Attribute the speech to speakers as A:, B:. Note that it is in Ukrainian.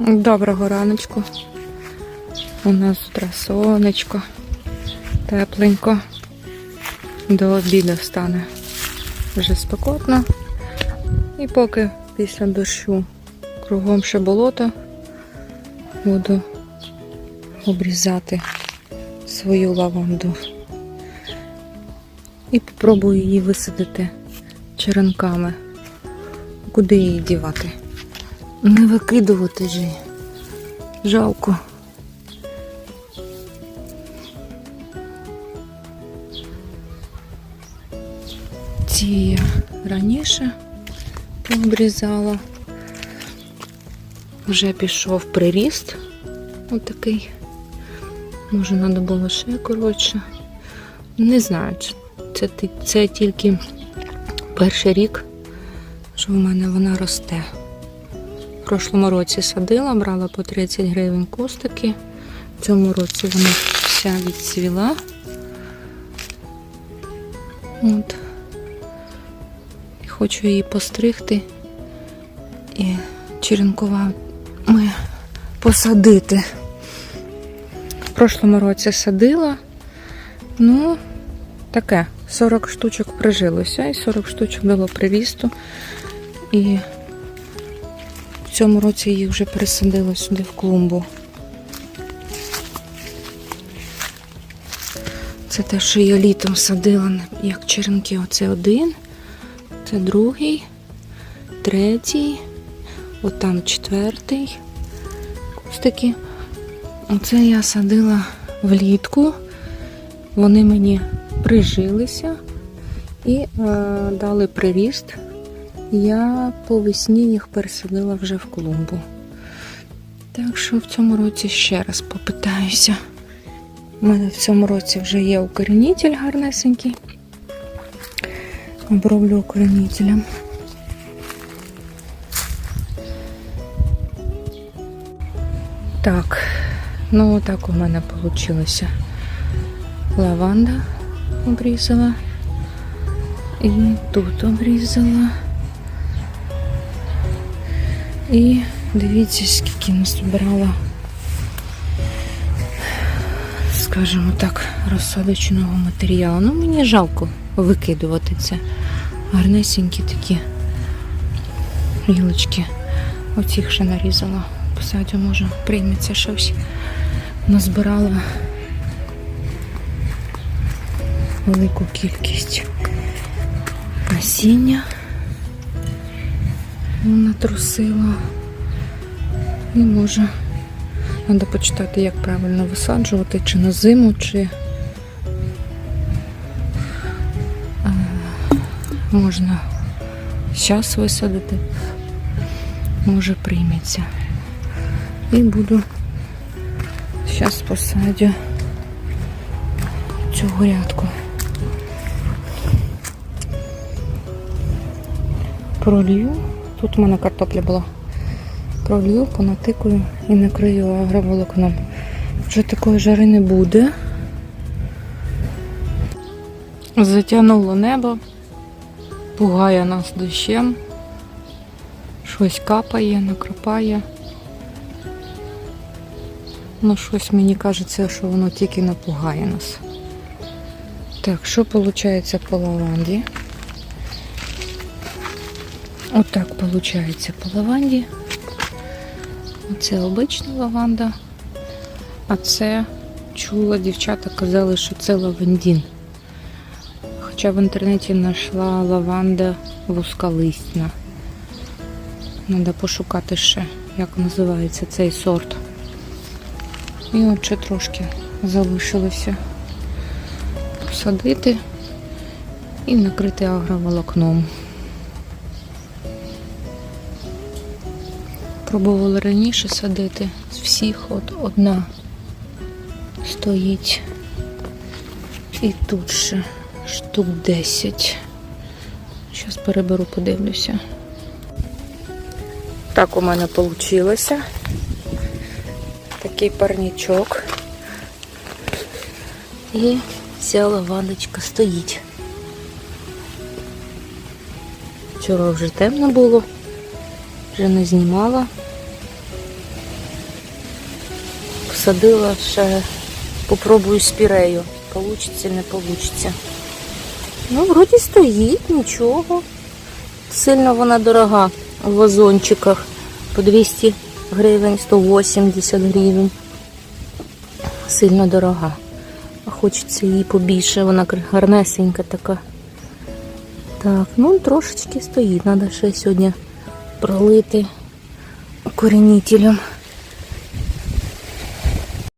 A: Доброго раночку. У нас утро сонечко, тепленько. До обіду стане вже спекотно. І поки після дощу кругом ще болото, буду обрізати свою лаванду. І попробую її висадити черенками. Куди її дівати? Не викидувати ж. її. Жалко. Ці я раніше пообрізала. Вже пішов приріст. Отакий. Може, треба було ще коротше. Не знаю, чи це, це тільки перший рік, що в мене вона росте. Прошлому році садила, брала по 30 гривень кустики. В цьому році вона вся відцвіла. От. Хочу її постригти і черенкувами посадити. В прошлому році садила. Ну, таке, 40 штучок прижилося і 40 штучок дало прирісту. І цьому році їх вже пересадила сюди в клумбу. Це те, що я літом садила як черенки. Оце один, це другий, третій, от там четвертий кустики. Оце я садила влітку. Вони мені прижилися і е, дали приріст. Я по весні їх пересадила вже в клумбу. Так що в цьому році ще раз попитаюся. У мене в цьому році вже є укоренитель гарнесенький. Оброблю укоренителем. Так, ну отак у мене вийшло. Лаванда обрізала. І тут обрізала. І дивіться, скільки насобирала, скажімо так, розсадочного матеріалу. Ну, мені жалко викидувати це. Гарнесенькі такі гілочки. Оцих ще нарізала. Посадю, може, прийметься щось. Назбирала велику кількість насіння натрусила. І може треба почитати, як правильно висаджувати, чи на зиму, чи е, можна зараз висадити, може прийметься. І буду зараз посадю цю грядку. Пролью. Тут у мене картопля була. Пролью, понатикую і накрию агроволокном. Вже такої жари не буде. Затягнуло небо, пугає нас дощем. Щось капає, накрапає. Ну, щось мені кажеться, що воно тільки напугає нас. Так, що виходить по лаванді? Отак виходить по лаванді. Оце обична лаванда. А це чула, дівчата казали, що це лавандін. Хоча в інтернеті знайшла лаванда вузколистна. Треба пошукати ще, як називається цей сорт. І от ще трошки залишилося посадити і накрити агроволокном. Пробували раніше садити з всіх, от одна стоїть. І тут ще штук 10. Зараз переберу, подивлюся. Так у мене вийшло. Такий парнічок. І ця лавандочка стоїть. Вчора вже темно було, вже не знімала. посадила ще. Попробую спірею. Получиться, не получиться. Ну, вроді стоїть, нічого. Сильно вона дорога в вазончиках. По 200 гривень, 180 гривень. Сильно дорога. А хочеться її побільше, вона гарнесенька така. Так, ну трошечки стоїть. Треба ще сьогодні пролити коренітелем.